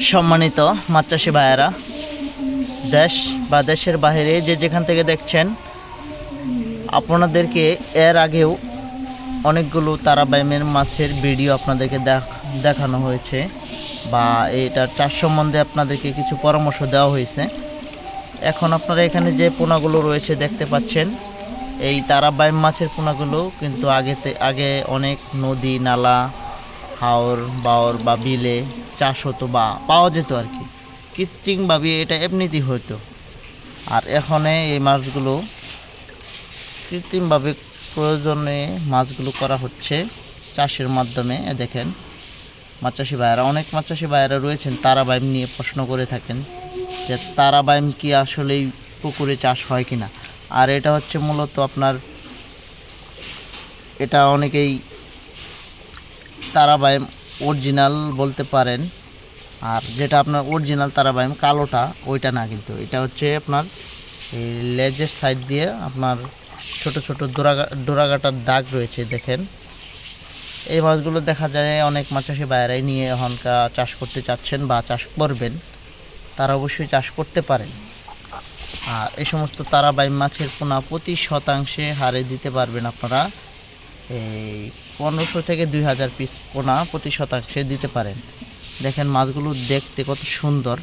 সম্মানিত মাছ ভাইয়েরা, দেশ বা দেশের বাইরে যে যেখান থেকে দেখছেন, আপনাদেরকে এর আগেও অনেকগুলো তারাবাইমের মাছের ভিডিও আপনাদেরকে দেখ- দেখানো হয়েছে বা এটার চাষ সম্বন্ধে আপনাদেরকে কিছু পরামর্শ দেওয়া হয়েছে। এখন আপনারা এখানে যে পোনাগুলো রয়েছে দেখতে পাচ্ছেন এই তারাবাইম মাছের পোনাগুলো কিন্তু আগেতে আগে অনেক নদী, নালা, হাওর, বাওর বা বিলে চাষ হতো বা পাওয়া যেত আর কি। কৃত্রিমভাবে এটা এমনিতেই হতো আর এখানে এই মাছগুলো কৃত্রিমভাবে প্রয়োজনে মাছগুলো করা হচ্ছে চাষের মাধ্যমে। দেখেন মাছ চাষি ভাইয়েরা, অনেক মাছ চাষি ভাইয়েরা রয়েছেন তারাবাইম নিয়ে প্রশ্ন করে থাকেন যে তারাবাইম কি আসলেই পুকুরে চাষ হয় কিনা। আর এটা হচ্ছে মূলত আপনার, এটা অনেকেই তারাবাইম অরিজিনাল বলতে পারেন। আর যেটা আপনার অরিজিনাল তারাবাইম, কালোটা, ওইটা না কিন্তু। এটা হচ্ছে আপনার এই লেজের সাইড দিয়ে আপনার ছোট ছোট ডোরাগা ডোরাগাটার দাগ রয়েছে, দেখেন। এই মাছগুলো দেখা যায় অনেক মাছাশি বাইরাই নিয়ে এখনকার চাষ করতে চাচ্ছেন বা চাষ করবেন। তারা অবশ্যই চাষ করতে পারেন। আর এই সমস্ত তারাবাইম মাছের পোনা প্রতি শতাংশে হারে দিতে পারবেন আপনারা। এই পনেরোশো থেকে দুই হাজার পিস পোনা প্রতি শতাংশে দিতে পারেন। দেখেন মাছগুলো দেখতে কত সুন্দর।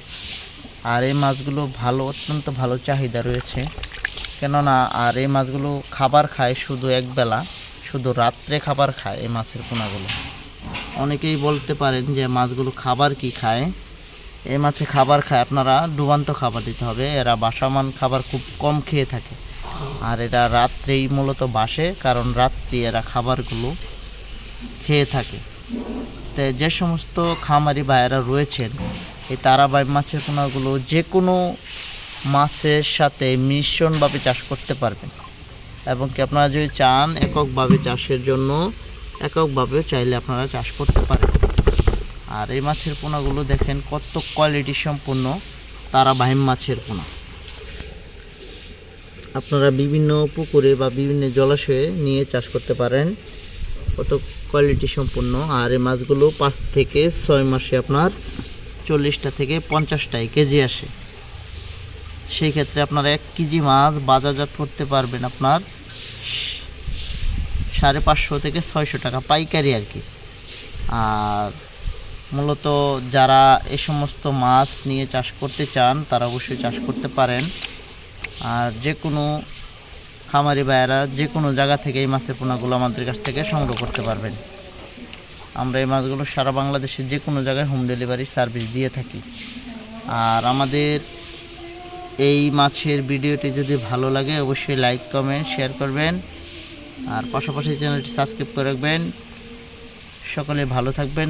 আর এই মাছগুলো ভালো, অত্যন্ত ভালো চাহিদা রয়েছে। কেননা আর এই মাছগুলো খাবার খায় শুধু একবেলা, শুধু রাত্রে খাবার খায় এই মাছের পোনাগুলো। অনেকেই বলতে পারেন যে মাছগুলো খাবার কি খায়? এই মাছে খাবার খায়। আপনারা ডুবান্ত খাবার দিতে হবে। এরা বাসামান খাবার খুব কম খেয়ে থাকে। আর এটা রাত্রেই মূলত বাসে, কারণ রাত্রি এরা খাবারগুলো খেয়ে থাকে। তো যে সমস্ত খামারি ভাইয়েরা রয়েছেন, এই তারাবাই মাছের পোনাগুলো যে কোনো মাছের সাথে মিশ্রণভাবে চাষ করতে পারবেন। এবং কি আপনারা যদি চান, এককভাবে চাষের জন্য এককভাবে চাইলে আপনারা চাষ করতে পারেন। আর এই মাছের পোনাগুলো দেখেন কত কোয়ালিটি সম্পূর্ণ তারাবাহিম মাছের পোনা। আপনারা বিভিন্ন পুকুরে বা বিভিন্ন জলাশয়ে নিয়ে চাষ করতে পারেন কত কোয়ালিটি সম্পূর্ণ। আর এই মাছগুলো পাঁচ থেকে ছয় মাসে আপনার চল্লিশটা থেকে পঞ্চাশটায় কেজি আসে। সেই ক্ষেত্রে আপনারা এক কেজি মাছ বাজারজাত করতে পারবেন আপনার সাড়ে পাঁচশো থেকে ছয়শো টাকা পাইকারি আর কি। আর মূলত যারা এই সমস্ত মাছ নিয়ে চাষ করতে চান, তারা অবশ্যই চাষ করতে পারেন। আর যে কোনো খামারি ভাইয়েরা যে কোনো জায়গা থেকে এই মাছের পোনাগুলো আমাদের কাছ থেকে সংগ্রহ করতে পারবেন। আমরা এই মাছগুলো সারা বাংলাদেশে যে কোনো জায়গায় হোম ডেলিভারি সার্ভিস দিয়ে থাকি। আর আমাদের এই মাছের ভিডিওটি যদি ভালো লাগে, অবশ্যই লাইক কমেন্ট শেয়ার করবেন। আর পাশাপাশি চ্যানেলটি সাবস্ক্রাইব করে রাখবেন। সকলে ভালো থাকবেন।